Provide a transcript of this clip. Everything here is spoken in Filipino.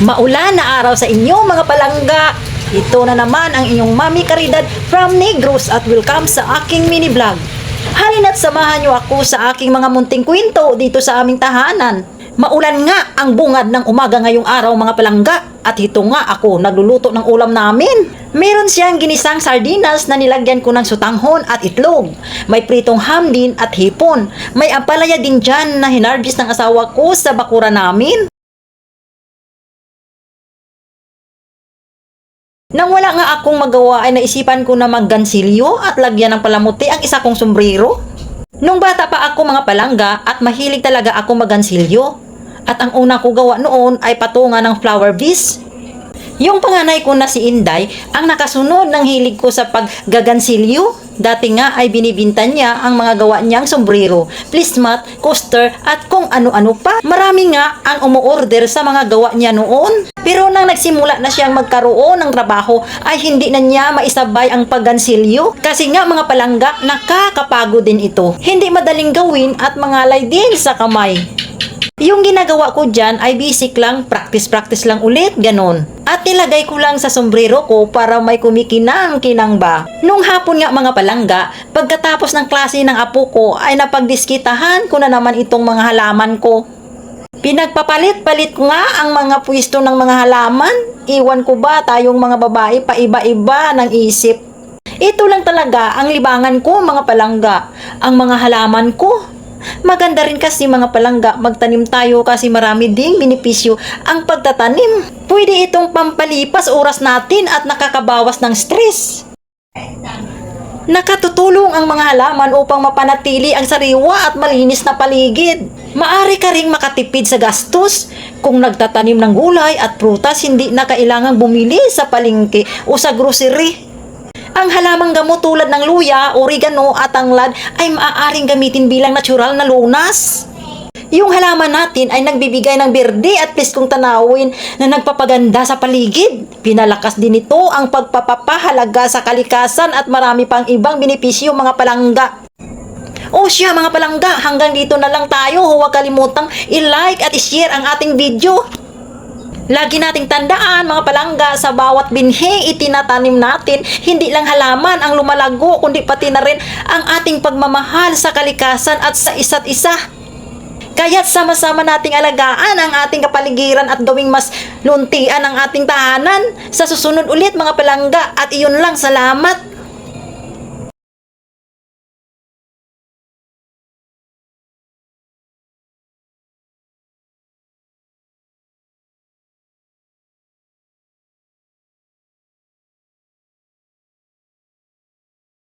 Maulan na araw sa inyo mga palangga. Ito na naman ang inyong Mami Caridad from Negros at welcome sa aking mini vlog. Halina't samahan niyo ako sa aking mga munting kwento dito sa aming tahanan. Maulan nga ang bungad ng umaga ngayong araw mga palangga at ito nga ako nagluluto ng ulam namin. Meron siyang ginisang sardinas na nilagyan ko ng sutanghon at itlog. May pritong ham din at hipon. May ampalaya din dyan na hinarvest ng asawa ko sa bakura namin. Nang wala nga akong magawa ay naisipan ko na maggansilyo at lagyan ng palamuti ang isa kong sombrero. Nung bata pa ako mga palangga at mahilig talaga ako maggansilyo. At ang una ko gawa noon ay patungan ng flower vase. Yung panganay ko na si Inday ang nakasunod ng hilig ko sa paggagansilyo. Dati nga ay binibinta niya ang mga gawa niyang sombrero, plismat, coaster at kung ano-ano pa. Marami nga ang umuorder sa mga gawa niya noon. Pero nang nagsimula na siyang magkaroon ng trabaho ay hindi na niya maisabay ang paggansilyo. Kasi nga mga palangga, nakakapagod din ito. Hindi madaling gawin at mangalay din sa kamay. Yung ginagawa ko dyan ay basic lang, practice-practice lang ulit, ganon. At nilagay ko lang sa sombrero ko para may kumikinang-kinang ba. Nung hapon nga mga palangga, pagkatapos ng klase ng apo ko ay napagdiskitahan ko na naman itong mga halaman ko. Pinagpapalit-palit nga ang mga pwesto ng mga halaman. Iwan ko ba tayong mga babae pa iba-iba ng isip. Ito lang talaga ang libangan ko mga palangga. Ang mga halaman ko. Maganda rin kasi mga palangga, magtanim tayo kasi marami ding benepisyo ang pagtatanim. Pwede itong pampalipas oras natin at nakakabawas ng stress. Nakatutulong ang mga halaman upang mapanatili ang sariwa at malinis na paligid. Maari ka ring makatipid sa gastos. Kung nagtatanim ng gulay at prutas, hindi na kailangang bumili sa palengke o sa grocery. Ang halamang gamot tulad ng luya, oregano at tanglad ay maaaring gamitin bilang natural na lunas. Yung halaman natin ay nagbibigay ng berde at piskong tanawin na nagpapaganda sa paligid. Pinalakas din ito ang pagpapahalaga sa kalikasan at marami pang ibang benepisyo mga palangga. O siya mga palangga, hanggang dito na lang tayo. Huwag kalimutang i-like at i-share ang ating video. Lagi nating tandaan mga palangga sa bawat binhi itinatanim natin, hindi lang halaman ang lumalago kundi pati na rin ang ating pagmamahal sa kalikasan at sa isa't isa. Kaya't sama-sama nating alagaan ang ating kapaligiran at gawing mas luntian ang ating tahanan. Sa susunod ulit mga palangga at iyon lang salamat.